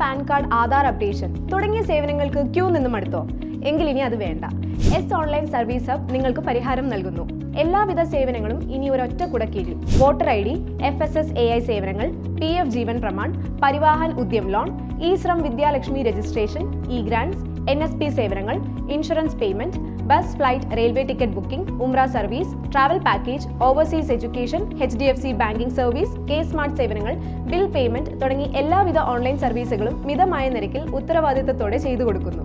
Pan card Aadhaar updation തുടങ്ങിയ സേവനങ്ങൾക്ക് Q നിന്നും അടുത്തോ? എങ്കിൽ ഇനി അത് വേണ്ട. എസ് ഓൺലൈൻ സർവീസ് ഹബ് നിങ്ങൾക്ക് പരിഹാരം നൽകുന്നു. എല്ലാവിധ സേവനങ്ങളും ഇനി ഒരൊറ്റ കുടക്കീഴിൽ. Voter I D F S S A I സേവനങ്ങൾ P F Jeevan Pramaan Parivahan Udyam loan E Shram Vidyalakshmi registration E grants N S P സേവനങ്ങൾ insurance payment bus flight railway ticket booking ഉംറ service travel package overseas education H D F C banking service K smart സേവനങ്ങൾ bill payment തുടങ്ങി എല്ലാവിധ online സർവീസുകളും മിതമായ നിരക്കിൽ ഉത്തരവാദിത്തത്തോടെ ചെയ്തു കൊടുക്കുന്നു.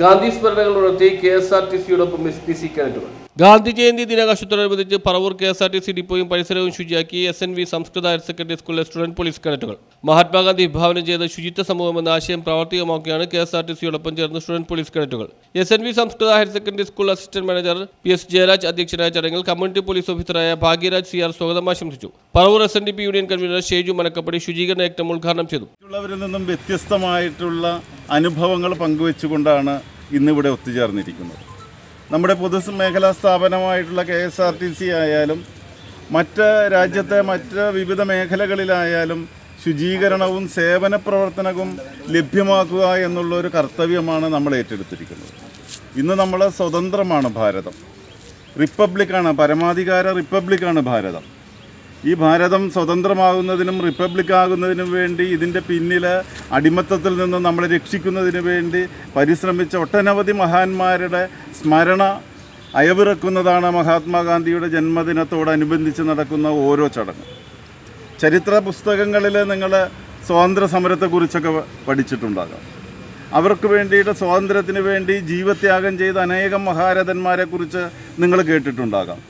Gandhi സ്മരണകൾ ഉണർത്തി കെ എസ് ആർ ടി സിയോടൊപ്പം എസ് പി സി കേഡറ്റുകൾ Gandhi Jayanti ദിനാഘോഷത്തോടനുബന്ധിച്ച് Paravur K S R T C ഡിപ്പോയും പരിസരവും ശുചിയാക്കി എസ് എൻ വി സംസ്കൃത ഹയർ സെക്കൻഡറി സ്കൂളിലെ സ്റ്റുഡന്റ് പോലീസ് കേഡറ്റുകൾ മഹാത്മാഗാന്ധി വിഭാവനം ചെയ്ത ശുചിത്വ സമൂഹം എന്ന ആശയം പ്രാവർത്തികമാക്കിയാണ് കെ എസ് ആർ ടി സിയോടൊപ്പം ചേർന്ന് സ്റ്റുഡന്റ് പോലീസ് കേഡറ്റുകൾ എസ് എൻ വി സംസ്കൃത higher secondary school assistant manager P S Jayaraj അധ്യക്ഷനായ ചടങ്ങിൽ കമ്മ്യൂണിറ്റി പോലീസ് ഓഫീസറായ ഭാഗ്യരാജ് സി ആർ സ്വാഗതം ആശംസിച്ചു. Paravur S N D P union convener Sheju Manakkappady ശുചീകരണ യജ്ഞം ഉദ്ഘാടനം ചെയ്തു. നിന്നും വ്യത്യസ്തമായിട്ടുള്ള അനുഭവങ്ങൾ പങ്കുവെച്ചുകൊണ്ടാണ് ഇന്നിവിടെ ഒത്തുചേർന്നിരിക്കുന്നത്. നമ്മുടെ പൊതുമേഖലാ സ്ഥാപനമായിട്ടുള്ള K S R T C ആയാലും മറ്റ് രാജ്യത്തെ മറ്റ് വിവിധ മേഖലകളിലായാലും ശുചീകരണവും സേവന പ്രവർത്തനവും ലഭ്യമാക്കുക എന്നുള്ള ഒരു കർത്തവ്യമാണ് നമ്മൾ ഏറ്റെടുത്തിരിക്കുന്നത്. ഇന്ന് നമ്മൾ സ്വതന്ത്രമാണ് ഭാരതം. റിപ്പബ്ലിക്കാണ് പരമാധികാര റിപ്പബ്ലിക്കാണ് ഭാരതം. ഈ ഭാരതം സ്വതന്ത്രമാകുന്നതിനും റിപ്പബ്ലിക് ആകുന്നതിനും വേണ്ടി ഇതിന്റെ പിന്നിൽ അടിമത്തത്തിൽ നിന്ന് നമ്മളെ രക്ഷിക്കുന്നതിന് വേണ്ടി പരിശ്രമിച്ച ഒട്ടനവധി മഹാന്മാരുടെ സ്മരണ അയവിറക്കുന്നതാണ് മഹാത്മാഗാന്ധിയുടെ ജന്മദിനത്തോടനുബന്ധിച്ച് നടക്കുന്ന ഓരോ ചടങ്ങ്. ചരിത്ര പുസ്തകങ്ങളിൽ നിങ്ങൾ സ്വാതന്ത്ര്യ സമരത്തെക്കുറിച്ചൊക്കെ പഠിച്ചിട്ടുണ്ടാകാം. അവർക്ക് വേണ്ടിയിട്ട് സ്വാതന്ത്ര്യത്തിന് വേണ്ടി ജീവത്യാഗം ചെയ്ത അനേകം മഹാരഥന്മാരെക്കുറിച്ച് നിങ്ങൾ കേട്ടിട്ടുണ്ടാകാം.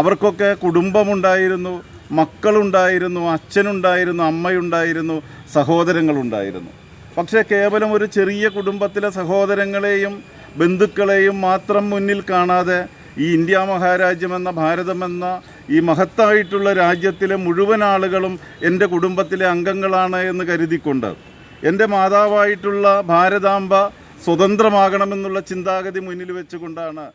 അവർക്കൊക്കെ കുടുംബമുണ്ടായിരുന്നു. മക്കളുണ്ടായിരുന്നു അച്ഛനുണ്ടായിരുന്നു അമ്മയുണ്ടായിരുന്നു സഹോദരങ്ങളുണ്ടായിരുന്നു. പക്ഷേ കേവലം ഒരു ചെറിയ കുടുംബത്തിലെ സഹോദരങ്ങളെയും ബന്ധുക്കളെയും മാത്രം മുന്നിൽ കാണാതെ ഈ ഇന്ത്യ മഹാരാജ്യമെന്ന ഭാരതമെന്ന ഈ മഹത്തായിട്ടുള്ള രാജ്യത്തിലെ മുഴുവൻ ആളുകളും എന്റെ കുടുംബത്തിലെ അംഗങ്ങളാണ് എന്ന് കരുതിക്കൊണ്ട് എന്റെ മാതാവായിട്ടുള്ള ഭാരതാംബ സ്വതന്ത്രമാകണമെന്നുള്ള ചിന്താഗതി മുന്നിൽ വെച്ചുകൊണ്ടാണ്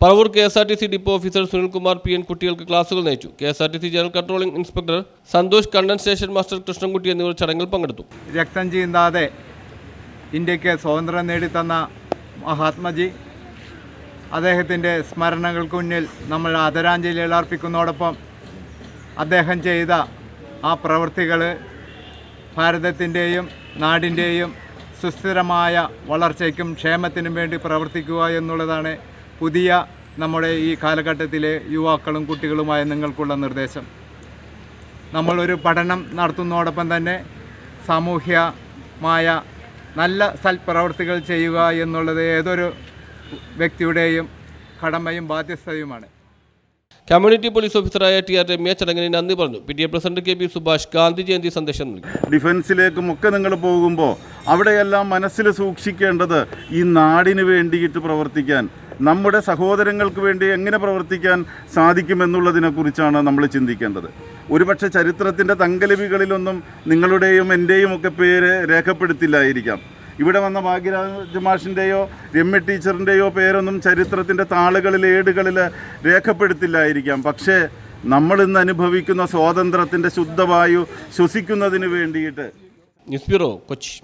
Paravur K S R T C depot officer Sunilkumar P N കുട്ടികൾക്ക് ക്ലാസുകൾ നയിച്ചു. K S R T C general controlling inspector Santhosh Kandan station master Krishnankutty എന്നിവർ ചടങ്ങിൽ പങ്കെടുത്തു. രക്തം ചീന്താതെ ഇന്ത്യയ്ക്ക് സ്വാതന്ത്ര്യം നേടിത്തന്ന മഹാത്മജി അദ്ദേഹത്തിന്റെ സ്മരണകൾക്ക് മുന്നിൽ നമ്മൾ ആദരാഞ്ജലികൾ അർപ്പിക്കുന്നതോടൊപ്പം അദ്ദേഹം ചെയ്ത ആ പ്രവൃത്തികൾ ഭാരതത്തിന്റെയും നാടിന്റെയും സുസ്ഥിരമായ വളർച്ചയ്ക്കും ക്ഷേമത്തിനും വേണ്ടി പ്രവർത്തിക്കുക എന്നുള്ളതാണ് പുതിയ നമ്മുടെ ഈ കാലഘട്ടത്തിലെ യുവാക്കളും കുട്ടികളുമായ നിങ്ങൾക്കുള്ള നിർദ്ദേശം. നമ്മളൊരു പഠനം നടത്തുന്നതോടൊപ്പം തന്നെ സാമൂഹ്യമായ നല്ല സൽപ്രവർത്തികൾ ചെയ്യുക എന്നുള്ളത് ഏതൊരു വ്യക്തിയുടെയും കടമയും ബാധ്യസ്ഥതയുമാണ്. കമ്മ്യൂണിറ്റി പോലീസ് ഓഫീസറായ ടി ആർ രമ്യ ചടങ്ങിന് നന്ദി പറഞ്ഞു. P T A president K P Subhash Gandhi Jayanti സന്ദേശം നൽകി. ഡിഫൻസിലേക്കും ഒക്കെ നിങ്ങൾ പോകുമ്പോൾ അവിടെയെല്ലാം മനസ്സിൽ സൂക്ഷിക്കേണ്ടത് ഈ നാടിന് വേണ്ടിയിട്ട് പ്രവർത്തിക്കാൻ നമ്മുടെ സഹോദരങ്ങൾക്ക് വേണ്ടി എങ്ങനെ പ്രവർത്തിക്കാൻ സാധിക്കുമെന്നുള്ളതിനെക്കുറിച്ചാണ് നമ്മൾ ചിന്തിക്കേണ്ടത്. ഒരുപക്ഷെ ചരിത്രത്തിന്റെ തങ്കലിപികളിലൊന്നും നിങ്ങളുടെയും എന്റെയും ഒക്കെ പേര് രേഖപ്പെടുത്തില്ലായിരിക്കാം. ഇവിടെ വന്ന ഭാഗ്യരാജ് മാഷിന്റെയോ രമ്യ ടീച്ചറിന്റെയോ പേരൊന്നും ചരിത്രത്തിന്റെ താളുകളിൽ ഏടുകളിൽ രേഖപ്പെടുത്തില്ലായിരിക്കാം. പക്ഷേ നമ്മൾ ഇന്ന് അനുഭവിക്കുന്ന സ്വാതന്ത്ര്യത്തിന്റെ ശുദ്ധവായു ശ്വസിക്കുന്നതിന് വേണ്ടിയിട്ട് ന്യൂസ് ബ്യൂറോ കൊച്ചി.